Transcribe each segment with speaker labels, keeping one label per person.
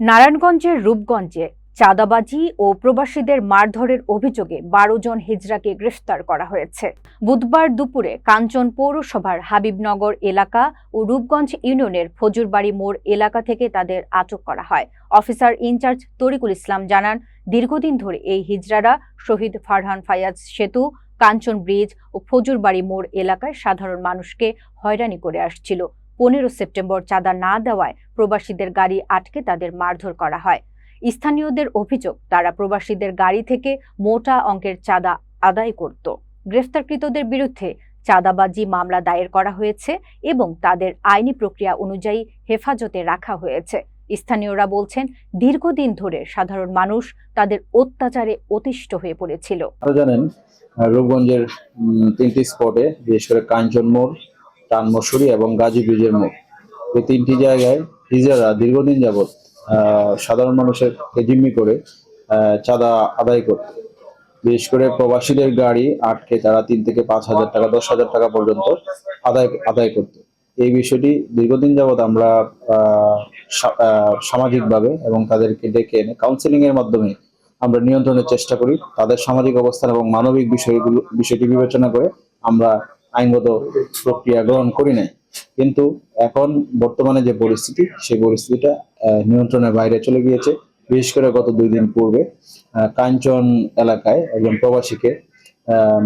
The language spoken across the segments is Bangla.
Speaker 1: নারায়ণগঞ্জের রূপগঞ্জে চাঁদাবাজি ও প্রবাসীদের মারধরের অভিযোগে বারো জন হিজড়াকে গ্রেফতার করা হয়েছে। বুধবার দুপুরে কাঞ্চন পৌরসভার হাবিবনগর এলাকা ও রূপগঞ্জ ইউনিয়নের ফজুরবাড়ি মোড় এলাকা থেকে তাদের আটক করা হয়। অফিসার ইনচার্জ তরিকুল ইসলাম জানান, দীর্ঘদিন ধরে এই হিজড়ারা শহীদ ফারহান ফায়াজ সেতু, কাঞ্চন ব্রিজ ও ফজুরবাড়ি মোড় এলাকায় সাধারণ মানুষকে হয়রানি করে আসছিল। পনেরো সেপ্টেম্বর চাঁদা না দেওয়ায় প্রবাসীদের গাড়ি আটকে তাদের মারধর করা হয়। স্থানীয়দের অভিযোগ, তারা প্রবাসীদের গাড়ি থেকে মোটা অঙ্কের চাঁদা আদায় করত। গ্রেফতারকৃতদের বিরুদ্ধে চাঁদাবাজি মামলা দায়ের করা হয়েছে এবং তাদের আইনি প্রক্রিয়া অনুযায়ী হেফাজতে রাখা হয়েছে। স্থানীয়রা বলছেন, দীর্ঘদিন ধরে সাধারণ মানুষ তাদের অত্যাচারে অতিষ্ঠ হয়ে পড়েছিল।
Speaker 2: জানেন রূপগঞ্জের তিনটি স্পটে বিশেষ করে কাঞ্চন মোড় টান মশুরি এবং গাজী ব্রিজের মোড় এই তিনটি জায়গায় হিজড়ারা দীর্ঘদিন যাবৎ সাধারণ মানুষের জিম্মি করে চাঁদা আদায় করত। বিশেষ করে প্রবাসীদের গাড়ি আটকে তারা তিন থেকে পাঁচ হাজার টাকা, দশ হাজার টাকা পর্যন্ত আদায় আদায় করত। এই বিষয়টি দীর্ঘদিন যাবৎ আমরা সামাজিকভাবে এবং তাদেরকে ডেকে এনে কাউন্সিলিং এর মাধ্যমে আমরা নিয়ন্ত্রণের চেষ্টা করি। তাদের সামাজিক অবস্থান এবং মানবিক বিষয়গুলো, বিষয়টি বিবেচনা করে আমরা আইনগত প্রক্রিয়া গ্রহণ করি নাই। কিন্তু এখন বর্তমানে যে পরিস্থিতি সেই পরিস্থিতিটা নিয়ন্ত্রণের বাইরে চলে গিয়েছে। বিশেষ করে গত দুই দিন পূর্বে কাঞ্চন এলাকায় একজন প্রবাসীকে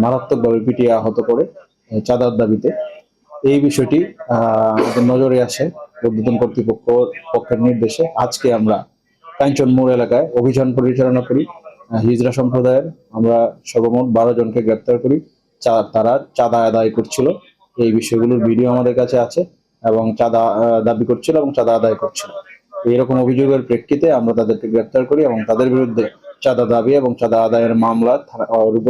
Speaker 2: মারাত্মকভাবে পিটিয়ে আহত করে চাঁদার দাবিতে। এই বিষয়টি আহ, নজরে আসে উদ্বোধন কর্তৃপক্ষ পক্ষের নির্দেশে। আজকে আমরা কাঞ্চন মোড় এলাকায় অভিযান পরিচালনা করি হিজড়া সম্প্রদায়ের। আমরা সর্বমোট বারো জনকে গ্রেপ্তার করি। তারা চাঁদা আদায় করছিল। এই বিষয়গুলোর ভিডিও আমাদের কাছে আছে এবং চাঁদা দাবি করছিল এবং চাঁদা আদায় করছিল। এইরকম অভিযোগের প্রেক্ষিতে আমরা তাদেরকে গ্রেপ্তার করি এবং তাদের বিরুদ্ধে চাঁদা দাবি এবং চাঁদা আদায়ের মামলা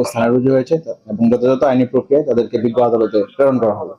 Speaker 2: থানায় রুজু হয়েছে এবং যথাযথ আইনি প্রক্রিয়ায় তাদেরকে বিজ্ঞ আদালতে প্রেরণ করা হবে